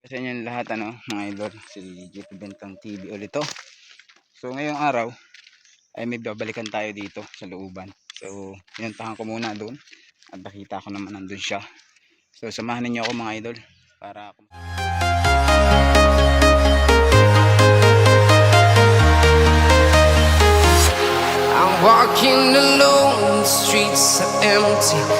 Sa inyo lahat ano, mga idol, si JP Bentang TV ulit to. So ngayong araw ay may babalikan tayo dito sa looban. So pinuntahan ko muna doon at nakita ko naman nandun siya. So samahan niyo ako mga idol para I'm walking alone, the streets are empty.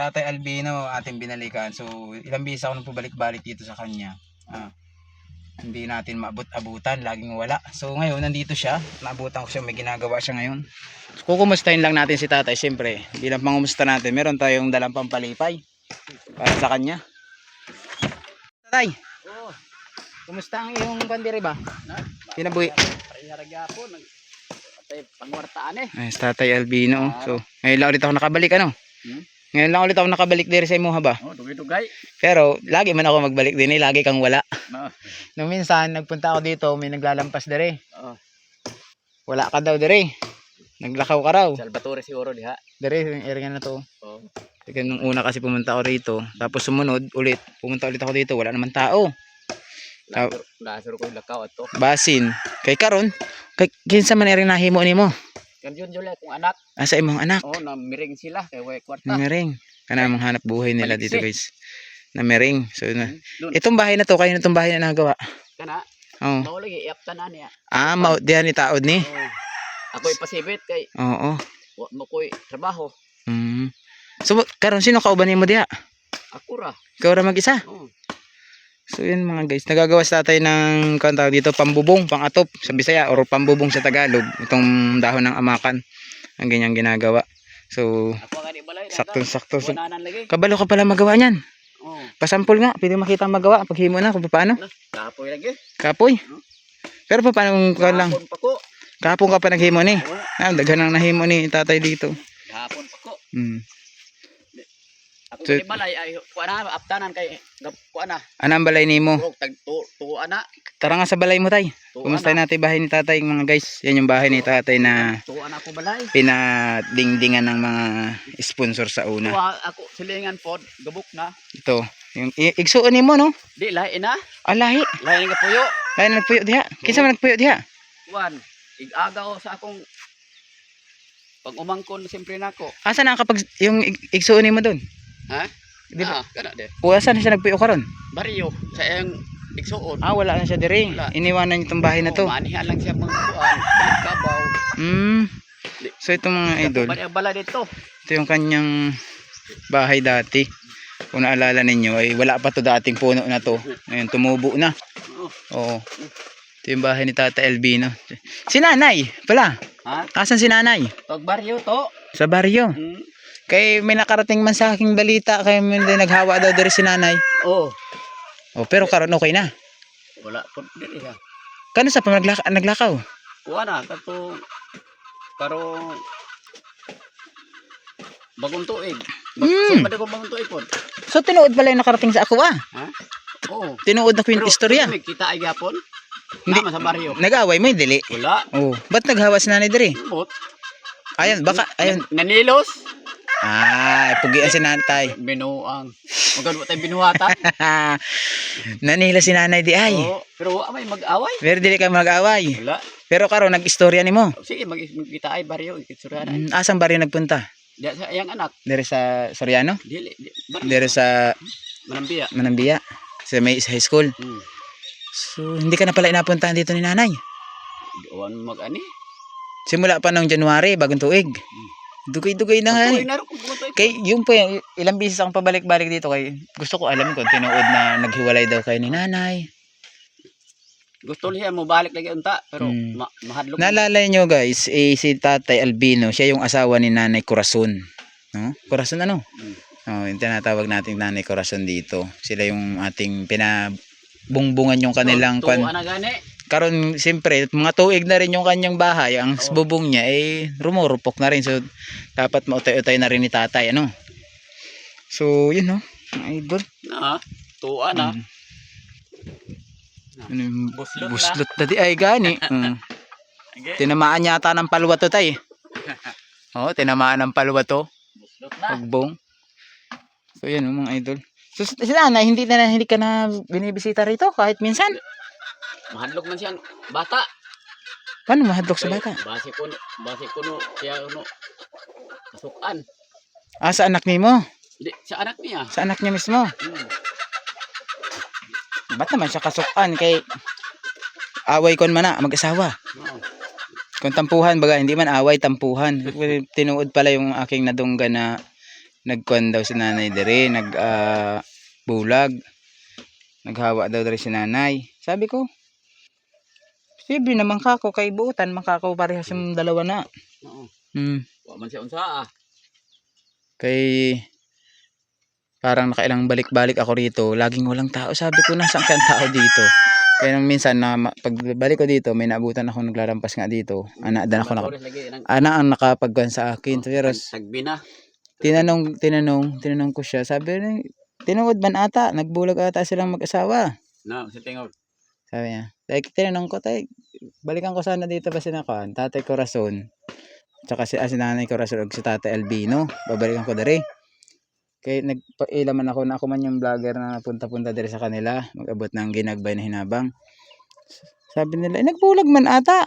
Tatay Albino ating binalikan. So ilang beses ako nang pabalik-balik dito sa kanya. Ah, hindi natin maabot-abutan, laging wala. So ngayon nandito siya, naabutan ko siya, may ginagawa siya ngayon. So, kukumustahin lang natin si Tatay, siyempre. Bilang pangumusta natin, meron tayong dalang pampalipay para sa kanya. Tatay, Oo, kumusta ang iyong bandiri ba? na, Kinabuhi. pariharaga po, nag, atay, pangwartaan eh. Ay, Tatay Albino. oh. So, ngayon lang ulit ako nakabalik, ano? Hmm? Ngayon lang ulit ako nakabalik diri sa imuha ba? Oh, dugay-dugay. Pero, lagi man ako magbalik din eh, lagi kang wala. No. Nung minsan, nagpunta ako dito, may naglalampas dere. Oh, Wala ka daw dere. Naglakaw ka raw. Salvatore siguro diha. Dere, yung area na to. Oh. Teka, nung una kasi pumunta ako rito. Tapos sumunod, ulit. Pumunta ulit ako dito, wala naman tao. Ah. Lasur, ko yung lakaw ato. Basin. Kay karon, kay kinsa man eri nahimo nimo? Kan yun Julia, kung anak. Asa imong anak? Oh, na miring sila kay way kwarta. Na mering. Kana mong hanap buhay nila Maliksi. dito, guys. Na mering. So, na, Doon, itong bahay na to, kayo na itong bahay na nagawa. kana, Oh. mao lagi iap tanan niya. Ah, mao diyan ni taod ni. Oh. Ako ipasibit kay Oo. wa mo ko'y trabaho. Mm. So, karon sino kauban nimo diha? Ako ra. Ikaw ra mag-isa? Oh. So yun mga guys, nagagawa sa tatay ng kanta dito pambubong, pangatop sa Bisaya or pambubong sa Tagalog. Itong dahon ng amakan. Ang ganyang ginagawa. So, sakto-sakto. Kabalo ka pala magawa niyan. Oh. Pasampol nga, pwede makita magawa pag himo na kung paano. Kapoy lagi. Kapoy. Pero pa paano ka lang? Hapon pa ko. Kapong ka pa naghimo ni. Oh, Ah, daghan ang nahimo ni tatay dito. hapon pa ko. Hmm. Ako So- balay ay kuana aptanan kay kuana. Anang balay nimo? Tag tu, tu ana. Tara nga sa balay mo tay. Kumusta natin bahay ni tatay mga guys? Yan yung bahay ni tatay na Tu ana ko balay. pinadingdingan ng mga sponsor sa una. Tuwa ako silingan pod gabuk na. Ito, yung igsuon nimo no? Di lahi na. Ah, lahi. Lahi nga puyo. Lahi na nagpuyo diha. Kinsa man nagpuyo diha? Kuan. Igaga ko sa akong pag umangkon siyempre nako. Asa na kapag yung ig- igsuon nimo doon? Ha? Di ba? Ah, kana de. O asa na siya nagpuyo karon? Bariyo sa iyang igsuon. Ah, wala na siya diri. Wala. Iniwanan niyo tong bahay na to. Manihan lang siya mga kuan. Kabaw. Hmm. So ito mga idol, bala dito. ito yung kanyang bahay dati. Kung naalala ninyo ay wala pa to dating puno na to. Ngayon tumubo na. Oo. Ito yung bahay ni Tata Elvino. Si nanay pala. Ha? Asan si nanay? Tog baryo to. Sa baryo. Hmm. Kay may nakarating man sa aking balita kay may naghawa daw diri si nanay. Oh. Oh, pero karon okay na. Wala pod dili ha. Kano sa pa naglaka, naglakaw? Kuha na, kato, karo, bagong tuig. Ba Hmm. mm. So, bagong tuig po. So tinuod pala yung nakarating sa ako ah. Ha? Oo. Tinuod na ko yung istorya. Pero, kita ay gapon. Hindi. Nama sa baryo. Nag-away mo dili. Wala. Oh, ba't naghawa si nanay diri? Bot. Ayun, baka ayun. Nanilos. Ah, pugian si nanay. Binuang. Magkano tayo binuhatan? Nanila si nanay di ay. Oo. Pero amay mag-away. Pero dili ka mag-away. Wala. Pero karon nag-istorya nimo. Sige, mag magkita ay baryo. Ikitsura na. Mm, asang baryo nagpunta? Diyan sa iyang anak. Diri sa Soriano? Dili. di-. Diri sa Manambiya. Manambiya? Sa may high school? Hmm. So, hindi ka na pala inapuntahan dito ni nanay. Gawan mag-ani. Simula pa nung January, bagong tuig. Dugay-dugay na nga. Eh. Kay, yung po yung, ilang beses akong pabalik-balik dito kay, gusto ko alam kung tinuod na naghiwalay daw kay ni nanay. Gusto niya mo balik lagi unta. Pero Hmm. ma mahadlok. Naalala nyo guys, eh, si tatay Albino, siya yung asawa ni nanay Corazon. No? Corazon ano? Hmm. Oh, yung tinatawag nating nanay Corazon dito. Sila yung ating pinabungbungan yung kanilang Tuwa kwan, na gani. Karon siyempre mga tuig na rin yung kanyang bahay, ang Oo. bubong niya eh rumurupok na rin. So dapat mautay-utay na rin ni tatay ano. So yun no, mga idol. Na, tuwa na. Mm. Ano yung Buslot na. buslot na di ay gani. Mm. Okay. Tinamaan yata ng palwa to tay. Oo, tinamaan ng palwa to. Buslot na. Pagbong. So yan oh, mga idol. So si si nanay, hindi na hindi ka na binibisita rito kahit minsan. Mahadlok man siyang bata. Paano mahadlok sa bata? Base ko, base ko no, siya no, kasukan. Ah, sa anak ni mo. Hindi, sa anak niya. Sa anak niya mismo. Hmm. Ba't naman siya kasukan kay away kon man na mag-asawa. Oo. Kung tampuhan baga hindi man away tampuhan. Tinuod pala yung aking nadungga na nagkuan daw si nanay dire, nag ah, bulag. Naghawa daw dire si nanay. Sabi ko, Sibi naman kako kay buutan makakaw parehas yung dalawa na. Oo. Hmm. Wa man siya unsa ah. Kay parang nakailang balik-balik ako rito, laging walang tao. Sabi ko, nasaan ka ang tao dito? Kaya nung minsan na pagbalik ko dito, may naabutan ako naglarampas nga dito. Ana, dan ako naka, ana ang nakapagkuhan sa akin. Pero tagbi na. tinanong, tinanong, tinanong ko siya. Sabi niya, tinungod man ata, nagbulag ata silang mag-asawa. Na, si tingog. Sabi niya, tay, tinanong ko, tay, balikan ko sana dito ba sinakuan? Tatay Corazon. Tsaka si, ah, si nanay Corazon si tatay Albino. Babalikan ko dari. Kaya nagpaila man ako na ako man yung vlogger na napunta-punta diri sa kanila. Mag-abot ng ginagbay na hinabang. Sabi nila, eh, nagbulag man ata.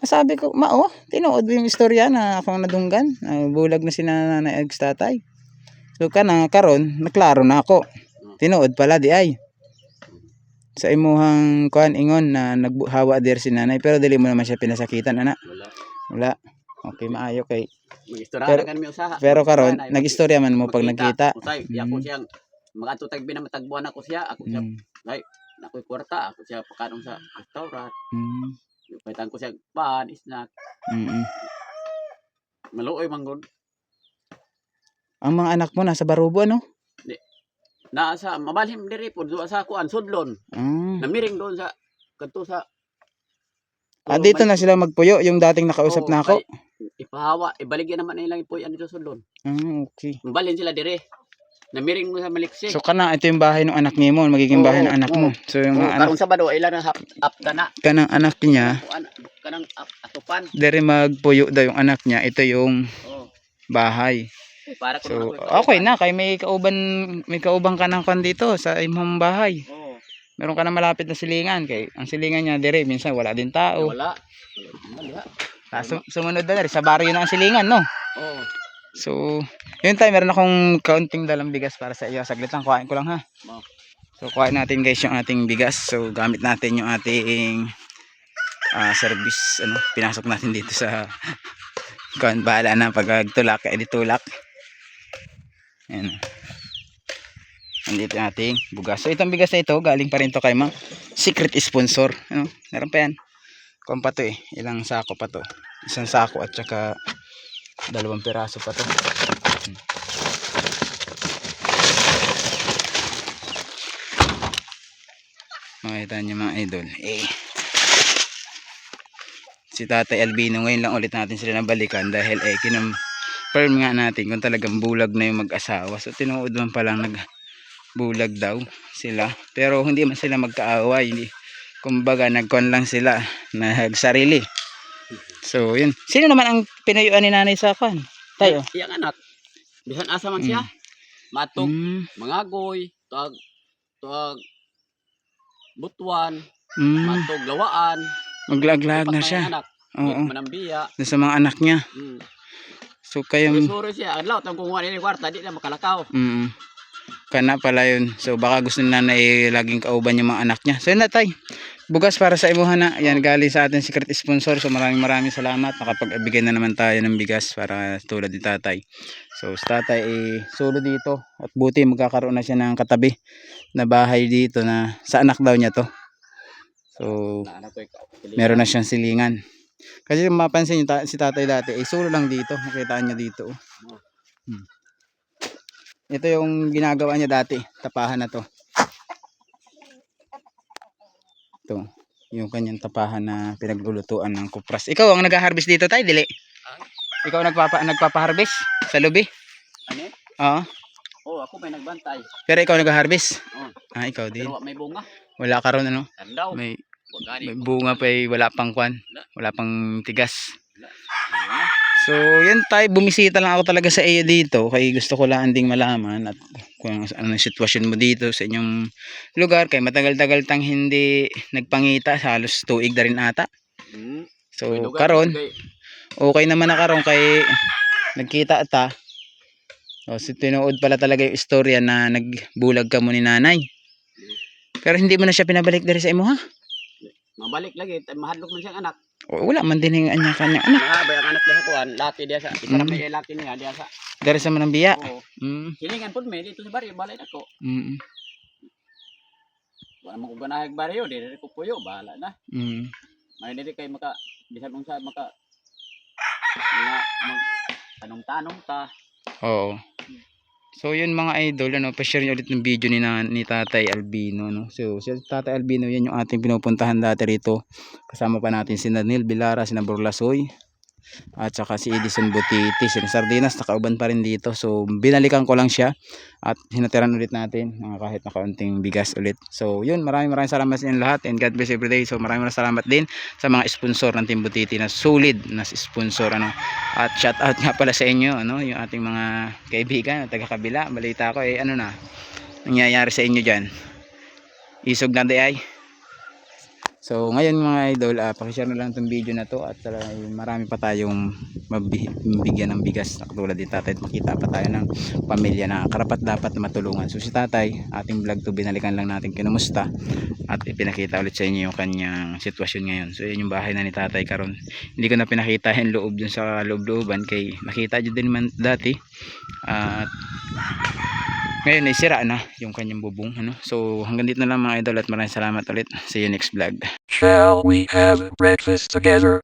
Ah, Sabi ko, mao, tinuod yung istorya na akong nadunggan. Ah, bulag na si nanay ug si tatay. So kana karon naklaro na ako. Tinuod pala di ay sa imuhang kuan ingon na naghawa der si nanay pero dili mo naman siya pinasakitan ana Wala. wala okay maayo kay Pero- pero karon nagistorya man mo pag nagkita Usay, Mm. siyang mga tagbi na matagbuan ako siya. Ako siya, mm, ako'y kwarta. Ako siya pakanong sa restaurant. mm, Paitan ko siya pan, snack. mm, mm. Maluoy manggod. ang mga anak mo nasa Barubo ano Na sa mabalhim diri po duwa sa kuan sudlon. ah, Namiring doon sa kadto sa ah dito na sila magpuyo yung dating nakausap na ako Ipahawa, ibaligyan naman nila yung puyan dito sudlon. ah okay Mabalhin sila dire. Namiring mo sa maliksi. so kana ito yung bahay ng anak niya mo magiging bahay ng anak mo so yung Oh, anak karong Sabado ila na hap up ka na. kanang anak niya kanang up atupan. dere magpuyo daw yung anak niya ito yung Oh. bahay Para So, okay na. Kay may kauban, may kauban ka ng kan dito sa imong bahay. Oh. Meron ka na malapit na silingan. Kay ang silingan niya dire, minsan wala din tao. Wala. Wala. Ah, sum- sumunod na rin. Sa baryo na ang silingan, no? Oh. So, yun tayo. Meron akong kaunting dalang bigas para sa iyo. Saglit lang, kuhain ko lang ha. So, kuhain natin guys yung ating bigas. So, gamit natin yung ating ah, service. Ano, pinasok natin dito sa kuhan. Bahala na pag tulak, eh di tulak. Ayan. Nandito yung ating bugas. So, itong bigas na ito, galing pa rin to kay mga secret sponsor. Ano? Meron pa yan. Kung pa to eh. Ilang sako pa to. Isang sako at saka dalawang piraso pa to. Hmm. Makita niyo mga idol. Eh. Si Tatay Albino ngayon lang ulit natin sila nabalikan dahil eh kinam firm nga natin kung talagang bulag na yung mag-asawa. So tinuod man palang nag bulag daw sila. Pero hindi man sila magkaaway. Hindi. Kumbaga nagkon lang sila. Nagsarili. So yun. Sino naman ang pinayuan ni nanay sa kwan? Tayo. Iyang anak. Bisan asa man siya. Matog, Mm, mangagoy, tuag, tuag, butuan, mm, matog, lawaan. maglaglag na siya. Anak. Oo. Manambiya. Sa mga anak niya. Mm. So kayong Suro siya. Adlaw, tang kumuha nila yung kwarta, di na makalakaw. Mm. Kana pala yun. So baka gusto na na laging kauban yung mga anak niya. So yun na tay. Bugas para sa imuha na. Yan galing sa ating secret sponsor. So maraming maraming salamat. Nakapag-bigay na naman tayo ng bigas para tulad ni tatay. So si tatay eh, solo dito. At buti magkakaroon na siya ng katabi na bahay dito na sa anak daw niya to. So meron na siyang silingan. Kasi kung mapansin niyo ta- si tatay dati, eh solo lang dito. Nakita niyo dito. oh. Hmm. Ito yung ginagawa niya dati, tapahan na to. Ito. yung kanyang tapahan na pinaglulutuan ng kupras. Ikaw ang nag-harvest dito tayo, dili? Ikaw ang nagpapa nagpapa-harvest sa lubi? Ano? Oo. Oh, ako may nagbantay. Pero ikaw nag-harvest? Oh. Ah, ikaw din. Pero may bunga. Wala ka ron ano? Tandaw. May, Wag gani. May bunga pa eh, wala pang kwan. Wala pang tigas. So, yan tayo. Bumisita lang ako talaga sa iyo dito. Kaya gusto ko lang ding malaman at kung ano ang sitwasyon mo dito sa inyong lugar. Kaya matagal-tagal tang hindi nagpangita. Halos tuig na rin ata. Hmm. So, karon kay- okay naman na karon kay nagkita ta. O, si tinuod pala talaga yung istorya na nagbulag ka mo ni nanay. Pero hindi mo na siya pinabalik dari sa imo ha? Mabalik lagi. tay- Mahadlok man siyang anak. O, wala man din yung anya kanya anak. Mga bay ang anak diya sa kuan. Laki diya sa. Isa Mm. na may laki niya diya sa. Dari sa manambiya. Oo. Mm. Silingan pud may dito sa baryo balay nako. Mm. Wala mo ko ganahag baryo, dili ko puyo, bahala na. Mm. May dili kay maka bisan unsa maka na mag tanong-tanong ta. Oo. So yun mga idol, ano, pa-share nyo ulit ng video ni, ni Tatay Albino, no. So si Tatay Albino, yan yung ating pinupuntahan dati rito. Kasama pa natin si Daniel Bilara, si Burlasoy, at saka si Edison Butiti, si Sardinas, nakauban pa rin dito. So binalikan ko lang siya at hinatiran ulit natin mga kahit na kaunting bigas ulit. So yun, maraming maraming salamat sa lahat and God bless everyday. So maraming maraming salamat din sa mga sponsor ng Team Butiti na solid na sponsor ano. At shout out nga pala sa inyo ano, yung ating mga kaibigan taga kabila. Balita ko eh ano na nangyayari sa inyo diyan. Isog na di ay. So ngayon mga idol, uh, pakishare na lang itong video na to at uh, marami pa tayong mabi- mabigyan ng bigas na katulad ni tatay at makita pa tayo ng pamilya na karapat dapat matulungan. So si tatay, ating vlog to binalikan lang natin kinumusta at ipinakita ulit sa inyo yung kanyang sitwasyon ngayon. So yun yung bahay na ni tatay karon. Hindi ko na pinakita yung loob dun sa loob-looban kay nakita dyan din man dati. At ngayon ay sira na yung kanyang bubong ano. So hanggang dito na lang mga idol at maraming salamat ulit. See you next vlog. Shall we have breakfast together?